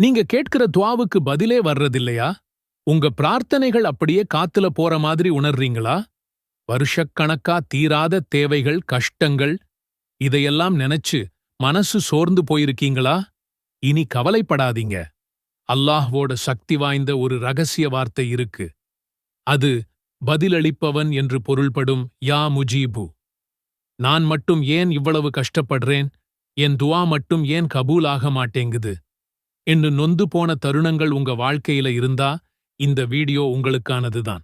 நீங்க கேட்கிற துவாவுக்கு பதிலே வர்றதில்லையா? உங்க பிரார்த்தனைகள் அப்படியே காத்துல போற மாதிரி உணர்றீங்களா? வருஷக்கணக்கா தீராத தேவைகள் கஷ்டங்கள் இதையெல்லாம் நினைச்சு மனசு சோர்ந்து போயிருக்கீங்களா? இனி கவலைப்படாதீங்க. அல்லாஹ்வோட சக்தி வாய்ந்த ஒரு ரகசிய வார்த்தை இருக்கு. அது பதிலளிப்பவன் என்று பொருள்படும் யா முஜீபு. நான் மட்டும் ஏன் இவ்வளவு கஷ்டப்படுறேன்? என் துவா மட்டும் ஏன் கபூலாக மாட்டேங்குது? என்று நொந்து போன தருணங்கள் உங்க வாழ்க்கையில இருந்தா இந்த வீடியோ உங்களுக்கானதுதான்.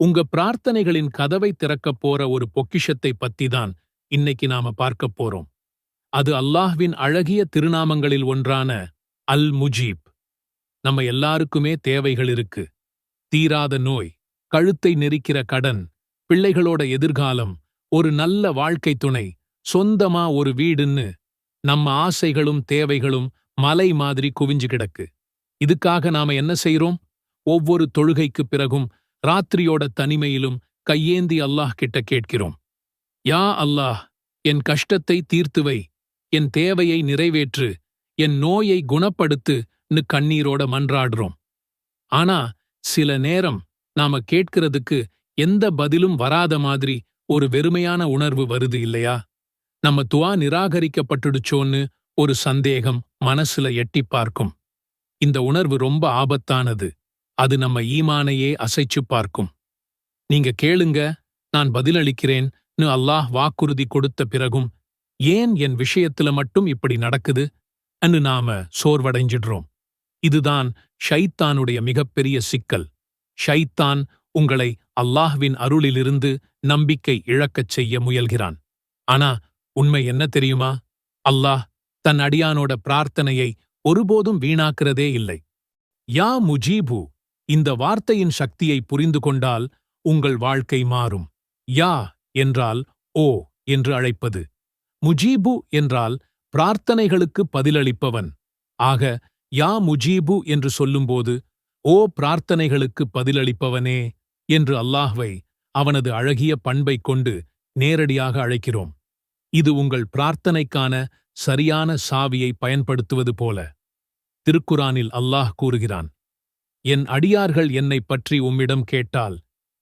உங்க பிரார்த்தனைகளின் கதவை திறக்கப் போற ஒரு பொக்கிஷத்தை பத்தி தான் இன்னைக்கு நாம பார்க்கப் போறோம். அது அல்லாஹ்வின் அழகிய திருநாமங்களில் ஒன்றான அல் முஜீப் நம்ம எல்லாருக்குமே தேவைகள் இருக்கு. தீராத நோய் கழுத்தை நெரிக்கிற கடன் பிள்ளைகளோட எதிர்காலம் ஒரு நல்ல வாழ்க்கை துணை சொந்தமா ஒரு வீடுன்னு நம்ம ஆசைகளும் தேவைகளும் மலை மாதிரி குவிஞ்சு கிடக்கு. இதுக்காக நாம என்ன செய்றோம்? ஒவ்வொரு தொழுகைக்குப் பிறகும் ராத்திரியோட தனிமையிலும் கையேந்தி அல்லாஹ் கிட்ட கேட்கிறோம். யா அல்லாஹ் என் கஷ்டத்தை தீர்த்துவை என் தேவையை நிறைவேற்று. என் நோயை குணப்படுத்துன்னு கண்ணீரோட மன்றாடுறோம். ஆனா சில நேரம் நாம கேட்கிறதுக்கு எந்த பதிலும் வராத மாதிரி ஒரு வெறுமையான உணர்வு வருது இல்லையா? நம்ம துவா நிராகரிக்கப்பட்டுடுச்சோன்னு ஒரு சந்தேகம் மனசுல எட்டி பார்க்கும். இந்த உணர்வு ரொம்ப ஆபத்தானது. அது நம்ம ஈமானையே அசைச்சு பார்க்கும். நீங்க கேளுங்க நான் பதிலளிக்கிறேன்னு அல்லாஹ் வாக்குறுதி கொடுத்த பிறகும் ஏன் என் விஷயத்துல மட்டும் இப்படி நடக்குது? அன்னு நாம சோர்வடைஞ்சிடுறோம். இதுதான் ஷைத்தானுடைய மிகப்பெரிய சிக்கல். ஷைத்தான் உங்களை அல்லாஹ்வின் அருளிலிருந்து நம்பிக்கை இழக்கச் செய்ய முயல்கிறான். ஆனா உண்மை என்ன தெரியுமா? அல்லாஹ் தன் அடியானோட பிரார்த்தனையை ஒருபோதும் வீணாக்கிறதே இல்லை. யா முஜீபு இந்த வார்த்தையின் சக்தியை புரிந்து கொண்டால் உங்கள் வாழ்க்கை மாறும். யா என்றால் ஓ என்று அழைப்பது. முஜீபு என்றால் பிரார்த்தனைகளுக்கு பதிலளிப்பவன். ஆக யா முஜீபு என்று சொல்லும்போது ஓ பிரார்த்தனைகளுக்கு பதிலளிப்பவனே என்று அல்லாஹ்வை அவனது அழகிய பண்பைக் கொண்டு நேரடியாக அழைக்கிறோம். இது உங்கள் பிரார்த்தனைக்கான சரியான சாவியை பயன்படுத்துவது போல. திருக்குரானில் அல்லாஹ் கூறுகிறான் என் அடியார்கள் என்னைப் பற்றி உம்மிடம் கேட்டால்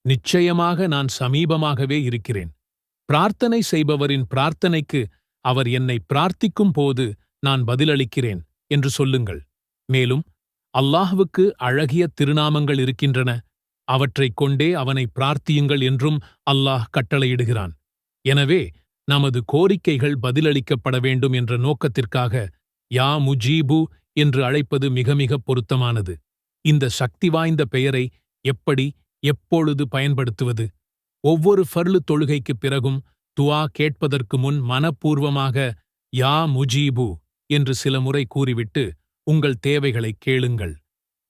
நிச்சயமாக நான் சமீபமாகவே இருக்கிறேன். பிரார்த்தனை செய்பவரின் பிரார்த்தனைக்கு அவர் என்னை பிரார்த்திக்கும் போது நான் பதிலளிக்கிறேன் என்று சொல்லுங்கள். மேலும் அல்லாஹ்வுக்கு அழகிய திருநாமங்கள் இருக்கின்றன. அவற்றைக் கொண்டே அவனை பிரார்த்தியுங்கள் என்றும் அல்லாஹ் கட்டளையிடுகிறான். எனவே நமது கோரிக்கைகள் பதிலளிக்கப்பட வேண்டும் என்ற நோக்கத்திற்காக யா முஜீபு என்று அழைப்பது மிக மிக பொருத்தமானது. இந்த சக்தி வாய்ந்த பெயரை எப்படி எப்பொழுது பயன்படுத்துவது? ஒவ்வொரு ஃபர்லு தொழுகைக்குப் பிறகும் துவா கேட்பதற்கு முன் மனப்பூர்வமாக யா முஜீபு என்று சில முறை கூறிவிட்டு உங்கள் தேவைகளை கேளுங்கள்.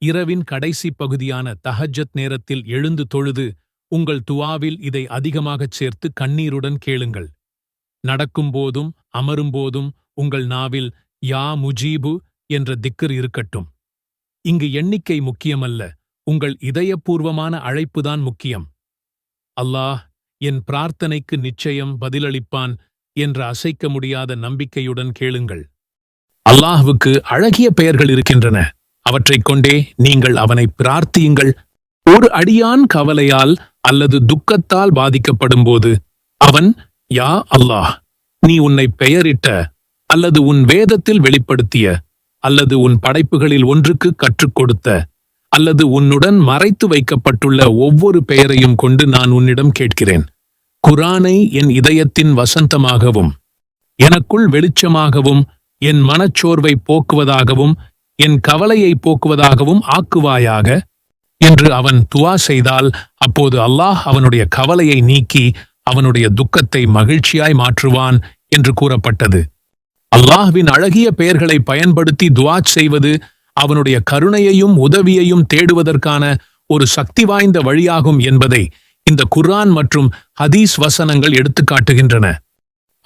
இரவின் கடைசி பகுதியான தஹஜத் நேரத்தில் எழுந்து தொழுது உங்கள் துவாவில் இதை அதிகமாகச் சேர்த்து கண்ணீருடன் கேளுங்கள். நடக்கும்போதும் அமரும்போதும் உங்கள் நாவில் யா முஜீபு என்ற திக்கர் இருக்கட்டும். இங்கு எண்ணிக்கை முக்கியமல்ல உங்கள் இதயபூர்வமான அழைப்புதான் முக்கியம். அல்லாஹ் என் பிரார்த்தனைக்கு நிச்சயம் பதிலளிப்பான் என்ற அசைக்க முடியாத நம்பிக்கையுடன் கேளுங்கள். அல்லாஹ்வுக்கு அழகிய பெயர்கள் இருக்கின்றன. அவற்றைக் கொண்டே நீங்கள் அவனை பிரார்த்தியுங்கள். ஒரு அடியான் கவலையால் அல்லது துக்கத்தால் பாதிக்கப்படும்போது அவன் யா அல்லாஹ் நீ உன்னை பெயரிட்ட அல்லது உன் வேதத்தில் வெளிப்படுத்திய அல்லது உன் படைப்புகளில் ஒன்றுக்கு கற்றுக் கொடுத்த அல்லது உன்னுடன் மறைத்து வைக்கப்பட்டுள்ள ஒவ்வொரு பெயரையும் கொண்டு நான் உன்னிடம் கேட்கிறேன். குரானை என் இதயத்தின் வசந்தமாகவும் எனக்குள் வெளிச்சமாகவும் என் மனச்சோர்வை போக்குவதாகவும் என் கவலையை போக்குவதாகவும் ஆக்குவாயாக என்று அவன் துவா செய்தால் அப்போது அல்லாஹ் அவனுடைய கவலையை நீக்கி அவனுடைய துக்கத்தை மகிழ்ச்சியாய் மாற்றுவான் என்று கூறப்பட்டது. அல்லாஹ்வின் அழகிய பெயர்களை பயன்படுத்தி துவா செய்வது அவனுடைய கருணையையும் உதவியையும் தேடுவதற்கான ஒரு சக்தி வாய்ந்த வழியாகும் என்பதை இந்த குர்ஆன் மற்றும் ஹதீஸ் வசனங்கள் எடுத்துக்காட்டுகின்றன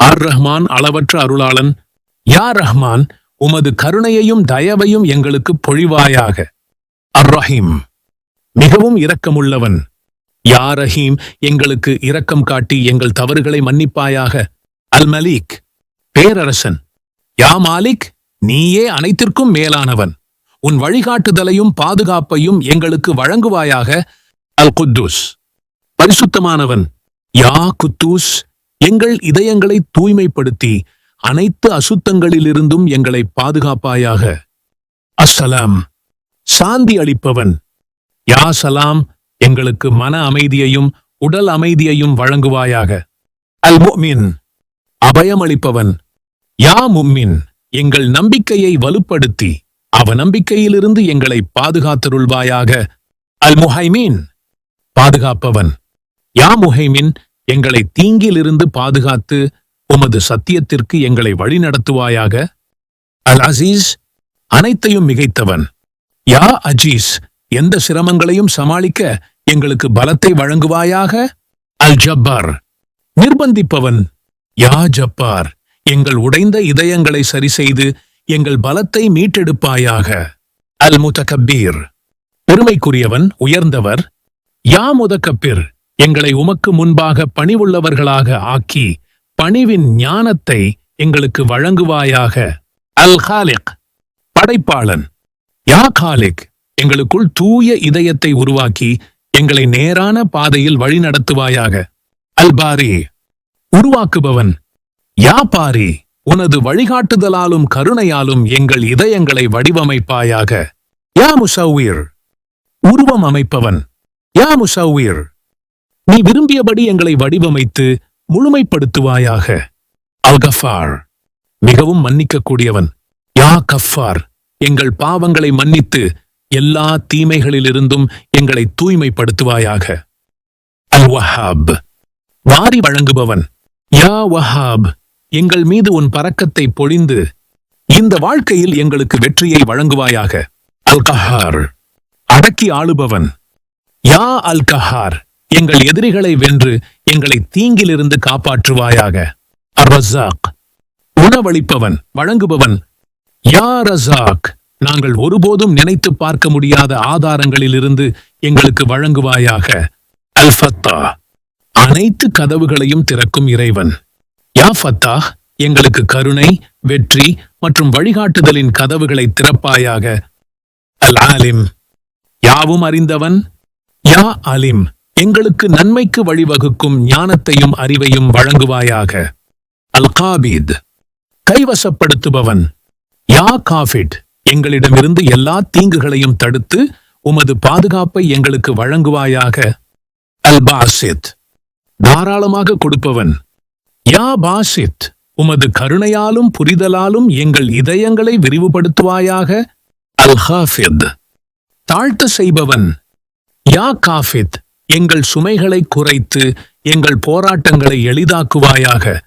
ஆர் ரஹ்மான் அளவற்ற அருளாளன். யா ரஹ்மான் உமது கருணையையும் தயவையும் எங்களுக்கு பொழிவாயாக. அர் ரஹீம் மிகவும் இரக்கமுள்ளவன். யா ரஹீம் எங்களுக்கு இரக்கம் காட்டி எங்கள் தவறுகளை மன்னிப்பாயாக. அல் மலீக் பேரரசன். யா மாலிக் நீயே அனைத்திற்கும் மேலானவன். உன் வழிகாட்டுதலையும் பாதுகாப்பையும் எங்களுக்கு வழங்குவாயாக. அல் குத்தூஸ் பரிசுத்தமானவன். யா குத்தூஸ் எங்கள் இதயங்களை தூய்மைப்படுத்தி அனைத்து அசுத்தங்களிலிருந்தும் எங்களை பாதுகாப்பாயாக. அஸ்ஸலாம் சாந்தி அளிப்பவன். யா சலாம் எங்களுக்கு மன அமைதியையும் உடல் அமைதியையும் வழங்குவாயாக. அல் முமின் அபயமளிப்பவன். யா மும்மின் எங்கள் நம்பிக்கையை வலுப்படுத்தி அவநம்பிக்கையிலிருந்து எங்களை பாதுகாத்தருள்வாயாக. அல் முஹைமீன் பாதுகாப்பவன். யா முஹைமின் எங்களை தீங்கிலிருந்து பாதுகாத்து உமது சத்தியத்திற்கு எங்களை வழிநடத்துவாயாக. அல் அசீஸ் அனைத்தையும் மிகைத்தவன். யா அஜீஸ் எந்த சிரமங்களையும் சமாளிக்க எங்களுக்கு பலத்தை வழங்குவாயாக? அல் ஜப்பார் நிர்பந்திப்பவன் யா ஜப்பார். எங்கள் உடைந்த இதயங்களை சரி செய்து எங்கள் பலத்தை மீட்டெடுப்பாயாக. அல் முதகபீர் பெருமைக்குரியவன் உயர்ந்தவர். யா முதக்கப்பிர் எங்களை உமக்கு முன்பாக பணிவுள்ளவர்களாக ஆக்கி பணிவின் ஞானத்தை எங்களுக்கு வழங்குவாயாக. அல் ஹாலிக் படைப்பாளன். யா காலிக் எங்களுக்குள் தூய இதயத்தை உருவாக்கி எங்களை நேரான பாதையில் வழிநடத்துவாயாக அல்பாரி உருவாக்குபவன் யாபாரி உனது வழிகாட்டுதலாலும் கருணையாலும் எங்கள் இதயங்களை வடிவமைப்பாயாக. யா முசௌவிர் உருவம் அமைப்பவன். யா முசௌவிர் நீ விரும்பியபடி எங்களை வடிவமைத்து முழுமைப்படுத்துவாயாக. அல்கஃபார் மிகவும் மன்னிக்கக்கூடியவன். யா கஃபார் எங்கள் பாவங்களை மன்னித்து எல்லா தீமைகளிலிருந்தும் எங்களை தூய்மைப்படுத்துவாயாக. அல் வஹாப். வாரி வழங்குபவன். யா வஹாப் எங்கள் மீது உன் பறக்கத்தை பொழிந்து இந்த வாழ்க்கையில் எங்களுக்கு வெற்றியை வழங்குவாயாக. அல் கஹார். அடக்கி ஆளுபவன். யா அல் கஹார் எங்கள் எதிரிகளை வென்று எங்களை தீங்கிலிருந்து காப்பாற்றுவாயாக. ரசாக் உணவளிப்பவன் வழங்குபவன். யா ரசாக் நாங்கள் ஒருபோதும் நினைத்து பார்க்க முடியாத ஆதாரங்களிலிருந்து எங்களுக்கு வழங்குவாயாக. அல்ஃபத்தா அனைத்து கதவுகளையும் திறக்கும் இறைவன். யா ஃபத்தா எங்களுக்கு கருணை வெற்றி மற்றும் வழிகாட்டுதலின் கதவுகளை திறப்பாயாக. அல் ஆலிம் யாவும் அறிந்தவன்? யா அலிம் எங்களுக்கு நன்மைக்கு வழிவகுக்கும் ஞானத்தையும் அறிவையும் வழங்குவாயாக. அல் காபீத் கைவசப்படுத்துபவன். யா காஃபிட் எங்களிடமிருந்து எல்லா தீங்குகளையும் தடுத்து உமது பாதுகாப்பை எங்களுக்கு வழங்குவாயாக. அல் பாசித் தாராளமாக கொடுப்பவன். யா பாசித் உமது கருணையாலும் புரிதலாலும் எங்கள் இதயங்களை விரிவுபடுத்துவாயாக. அல் ஹாஃபித் தாழ்த்த செய்பவன். யா காஃபித் எங்கள் சுமைகளை குறைத்து எங்கள் போராட்டங்களை எளிதாக்குவாயாக.